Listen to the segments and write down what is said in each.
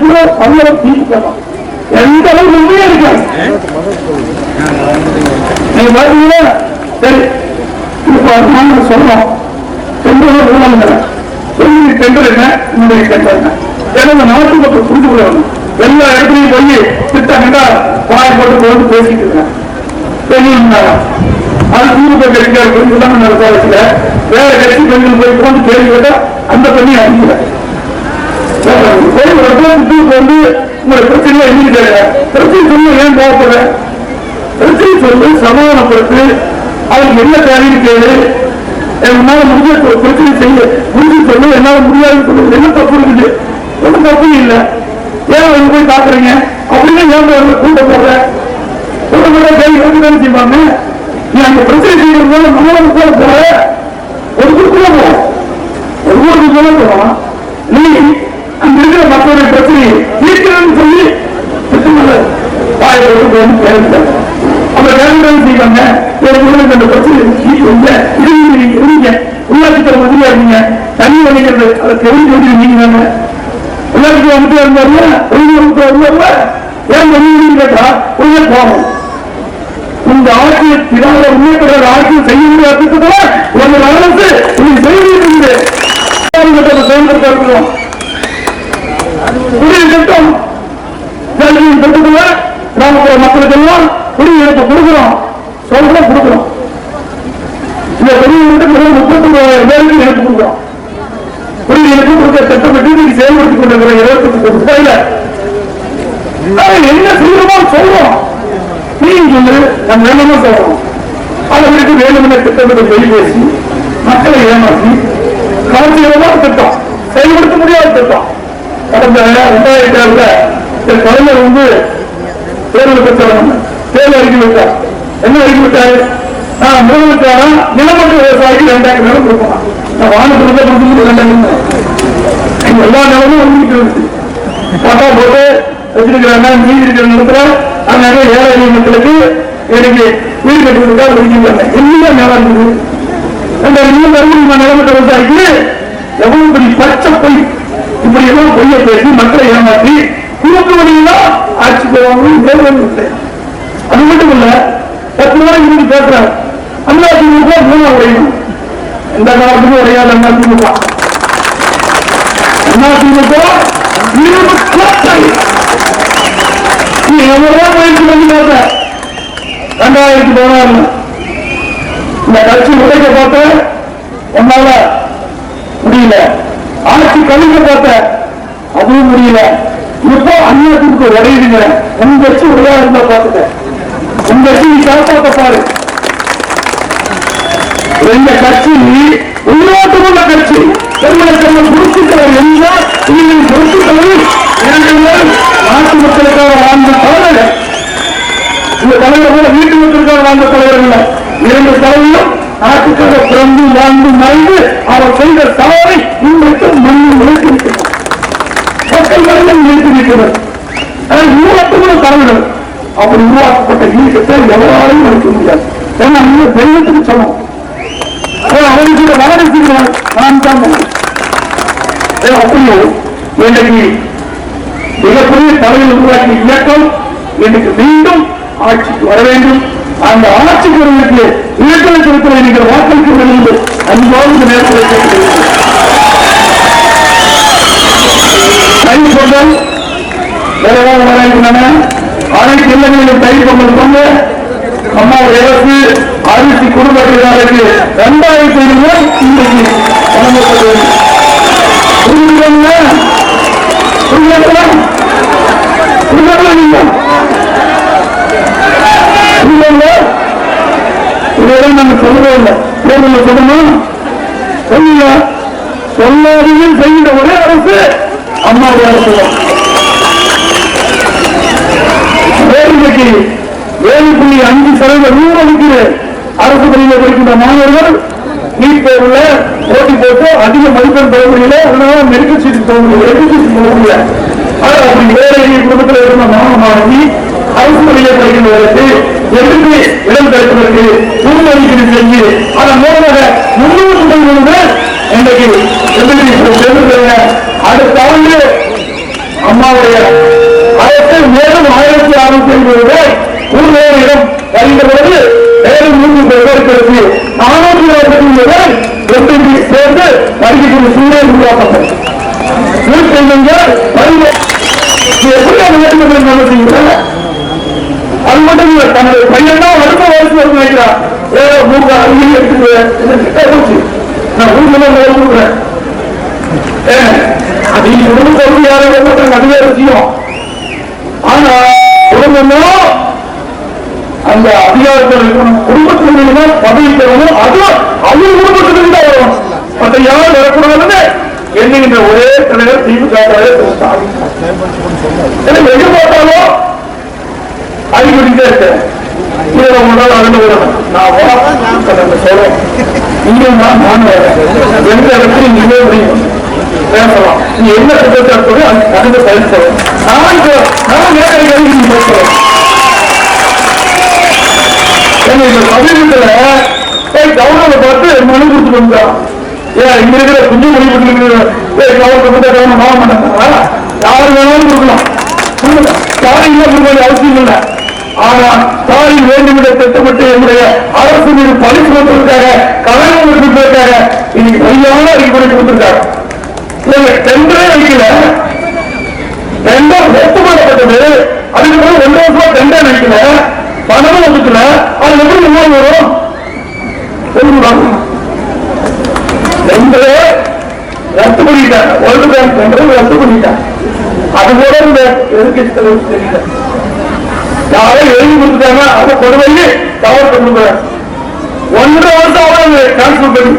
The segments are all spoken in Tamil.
கூட எந்த அளவுக்கு உண்மையா நீங்க பாத்தீங்கன்னா சரி. இப்ப நாங்க சொல்றோம். டெண்டர் ஊழல் பெரிய டெண்டர் என்ன உங்களுடைய டெண்டர் என்ன ஏன்னா இந்த நாட்டு மக்கள் புரிந்து கொள்ளணும் எல்லா இடத்துலையும் போய் திட்டமிட்டா வாய் போட்டு போட்டு பேசிட்டு இருக்கேன். தெரியுங்களா அது திமுக நடத்த வேற கட்சி பெண்கள் போய் போட்டு கேள்வி கேட்டா அந்த பெண்ணை அனுப்பல போய் ஒரு வந்து உங்களை பிரச்சனை எழுதிட்டாங்க பிரச்சனை சொல்லி ஏன் கோவப்படுற பிரச்சனை சொல்லி சமாதானப்படுத்து. அவருக்கு என்ன தேவைன்னு கேளு. என்னால் முடிஞ்ச பிரச்சனை செய்ய. முடிஞ்சு சொல்லு என்னால் முடியாதுன்னு சொல்லு. என்ன தப்பு இருக்குது? ஒன்றும் தப்பு இல்லை. ஏன் அவங்க போய் தாக்குறீங்க அப்படின்னு ஏன் அவங்க கூட்ட போடுற கூட்ட போட கேள்வி வந்து தானே செய்வாங்க. நீ அந்த பிரச்சனை செய்யறது போல நம்மளும் போல போற ஒரு குழுக்குள்ள போ ஒரு ஊருக்கு போல போறோம் நீ அங்க இருக்கிற மக்களுடைய பிரச்சனையை தீர்க்கிறேன்னு சொல்லி திட்டமில்ல வாயை போட்டு போகணும் கேள்வி அப்ப வேலைகள் செய்வாங்க ஒரு முறைக்கு அந்த இல்லை இருங்க உள்ளாட்சித்துறை மந்திரியா இருந்தீங்க தனி வலிக்கிறது அதை தெரிஞ்சு நீங்க அமைச்சர் இருந்தாருல வெளியுறவு இருந்தாருல ஏன் வெளியுறவு கேட்டா உள்ளே போகணும் இந்த ஆட்சியை திராவிட முன்னேற்ற ஆட்சியை செய்ய முடியாத திட்டத்துல அரசு இதை செய்திருக்கிறது செயல்படுத்த இருக்கிறோம் குடிநீர் திட்டம் ஜல்ஜீவன் கிராமப்புற மக்களுக்கு எல்லாம் குடியிருப்பு கொடுக்கிறோம். சொல்றோம் கொடுக்கிறோம். இந்த குடிநீர் முப்பத்தி மூவாயிரம் பேருக்கு எனக்கு கொடுக்கிறோம். குடிநீருக்கு கொடுக்க திட்டமிட்டு நீங்க செயல்படுத்திக் கொண்டிருக்கிற இருபத்தி முப்பது ரூபாயில. என்ன செய்யணுமோ சொல்றோம் நீங்க சொல்லு நம்ம வேணுமோ சொல்றோம். அதை வேணுமென திட்டமிட்டு வெளி மக்களை ஏமாற்றி கவர்ச்சியமான திட்டம். செயல்படுத்த முடியாத திட்டம். கடந்த ரெண்டாயிரத்தி ஆறுல கலைஞர் வந்து தேர்தல் பெற்றவங்க தேர்தல் அறிக்கை விட்டார் என்ன அறிக்கை விட்டாரு நான் முதலமைச்சரான நிலமற்ற விவசாயிக்கு ரெண்டாயிரம் நிலம் நான் வானத்துல கொடுத்து ரெண்டாயிரம் எல்லா நிலமும் வந்துட்டு இருந்துச்சு பட்டா போட்டு வச்சிருக்கிறாங்க. மீதி இருக்கிற நிலத்துல அந்த ஏழை மக்களுக்கு எனக்கு வீடு கட்டி கொடுத்தா எல்லாம் நிலம் அந்த இன்னும் மறுபடியும் நிலமற்ற விவசாயிக்கு? எவ்வளவு பெரிய பச்சை பொய். இப்படி எல்லாம் பொய்ய பேசி மக்களை ஏமாற்றி குறுக்கு வழியெல்லாம் ஆட்சி போவாங்க. அது மட்டும் இல்ல பத்து நாளைக்கு இருந்து பேசுறாரு அண்ணா திமுக மூணா உடையணும் எந்த காலத்துக்கும் உடையாது அண்ணா திமுக அண்ணா திமுக நீ எவ்வளவு பயிற்சி பண்ணி பார்த்த. ரெண்டாயிரத்தி இந்த கட்சி உடைக்க பார்த்த. என்னால முடியல. ஆட்சி கழிக்க பார்த்த. அதுவும் முடியல. இப்போ அண்ணாத்துக்கு உடையுதுங்க உங்க கட்சி உடையா இருந்தா பார்த்துட்டேன் உங்க வச்சு நீ காப்பாத்த பாரு. எங்க கட்சி உள்நாட்டுக்குள்ள கட்சி. பெருமளை செல்வம் குறிப்பிட்டவர் என்றால் நீங்கள் நாட்டு மக்களுக்காக வாழ்ந்த தலைவர். இந்த தலைவர் கூட வீட்டு மக்களுக்காக வாழ்ந்த தலைவர் இல்லை. இரண்டு தலைவரும் நாட்டுக்காக பிறந்து வாழ்ந்து மறைந்து அவர் செய்த தவறை உருவாக்கப்பட்ட இயக்கத்தை எவராலையும் அளிக்க முடியாது. ஏன்னா நீங்க தெய்வத்துக்கு சொல்லணும் அவருக்கு வளர்ச்சிக்கிறார் நான் தான் அப்படியோ இன்றைக்கு மிகப்பெரிய தலைவர் உருவாக்கிய இயக்கம் இன்றைக்கு மீண்டும் ஆட்சிக்கு வர வேண்டும். அந்த ஆட்சிக்கு வருவதற்கு இயக்கம் செலுத்த நீங்கள் வாக்களிக்க வேண்டும் அன்போடு இந்த நேரத்தில் கை தை பொங்கல் ஏதாவது வர இருக்கின்றன அனைத்து இல்லங்களிலும் கை பொங்கல் கொண்டு அம்மா அரசு அரிசி குடும்பத்தினருக்கு இரண்டாயிரத்தி ஐநூறு ரூபாய் இன்றைக்கு வழங்கப்பட்டது புரியுதுங்களா? புரியுதுங்களா? புரியுதுங்களா நீங்க? புரியுதுங்களா? இதெல்லாம் நாங்க சொல்லவே இல்லை தேர்தலில் சொல்லணும் சொல்லல சொல்லாதீங்க செய்கிற ஒரே அரசு அம்மாவுடைய அரசு தான் வேலைக்கு ஏழு புள்ளி அஞ்சு சதவீத ஊழலுக்கு அரசு பள்ளியில் படிக்கின்ற மாணவர்கள் நீட் தேர்வுல போட்டி போட்டு அதிக மதிப்பெண் பெற முடியல. அதனால மெடிக்கல் சீட்டு போக முடியல. மெடிக்கல் சீட் போக முடியல. ஆனா அப்படி ஏழை குடும்பத்தில் இருந்த மாணவ மாணவி அரசு பள்ளியில் படிக்கின்றவர்களுக்கு எதிர்ப்பு இடம் கிடைப்பதற்கு முன்மதிப்பீடு செஞ்சு அதன் மூலமாக இது எப்படி அந்த வேண்டுமென்று நம்ம செய்கிறோம் அது மட்டும் இல்ல தன்னுடைய பையன் தான் வருத்த வயசு வரும் ஏதோ மூக்க அருகில் எடுத்து போச்சு நான் ஊர்ல வேலை கொடுக்குறேன் அது நீ யாரும் ஒவ்வொருத்தங்க விஷயம். ஆனா அந்த அதிகாரத்தில் இருக்கணும் தான் பதவி பெறணும். அதுவும் அவங்க குடும்பத்திலிருந்து தான் வரும். மற்ற யாரும் வரக்கூடாதுன்னு எண்ணுகின்ற ஒரே தலைவர் திமுக தலைவர் ஸ்டாலின். எங்க பார்த்தாலும் அடிக்கடிக்கே இருக்கேன். முதல் விடணும் நான் சொல்றேன் இங்க நான் நான் எந்த இடத்துல முடியும். பேசலாம். நீ என்ன திட்டத்தை சொல்லி அதுக்கு தகுந்த நான் நான் நேரடி கேள்வி நீ பேசுறேன் ஏன்னா இந்த சமீபத்துல போய் கவர்னரை பார்த்து மனு கொடுத்து வந்தான் ஏன் இங்க இருக்கிற குஞ்சு முடிவு கொடுத்து வாங்க மாட்டாங்களா யாரு வேணாலும் கொடுக்கலாம். ஸ்டாலின் கொடுக்க அவசியம் இல்லை. ஆனா ஸ்டாலின் வேண்டுமென்ற திட்டமிட்டு என்னுடைய அரசு மீது பழி சுமத்துவதற்காக கடன் கொடுப்பதற்காக இன்னைக்கு சரியான அறிக்கை கொடுத்திருக்காங்க இவங்க டெண்டரே வைக்கல டெண்டர் ஒப்புக்கொள்ளப்பட்டது அதுக்கு பிறகு ரெண்டு வருஷமா டெண்டர் வைக்கல பணமும் வந்துக்கல அது எப்படி முன்னாடி வரும். சொல்லுங்க ரத்து பண்ணிட்டாங்க வேர்ல்டு பேங்க் ரத்து பண்ணிட்டாங்க அது கூட இந்த எதிர்கட்சி தலைவர் தெரியல யாரோ எழுதி கொடுத்துட்டாங்க அதை கொண்டு போய் தவறு கொண்டு ஒன்றரை வருஷம் ஆகுது டிரான்ஸ்பர் பண்ணி.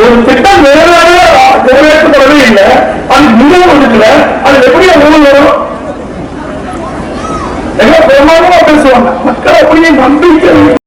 ஒரு திட்டம் நிறைவேறவே நிறைவேற்றப்படவே இல்லை. அது மிகவும் ஒதுக்கல அது எப்படி அவ்வளவு வரும்? எல்லாம் பிரமாதமா பேசுவாங்க. மக்கள் அப்படியே நம்பிக்கை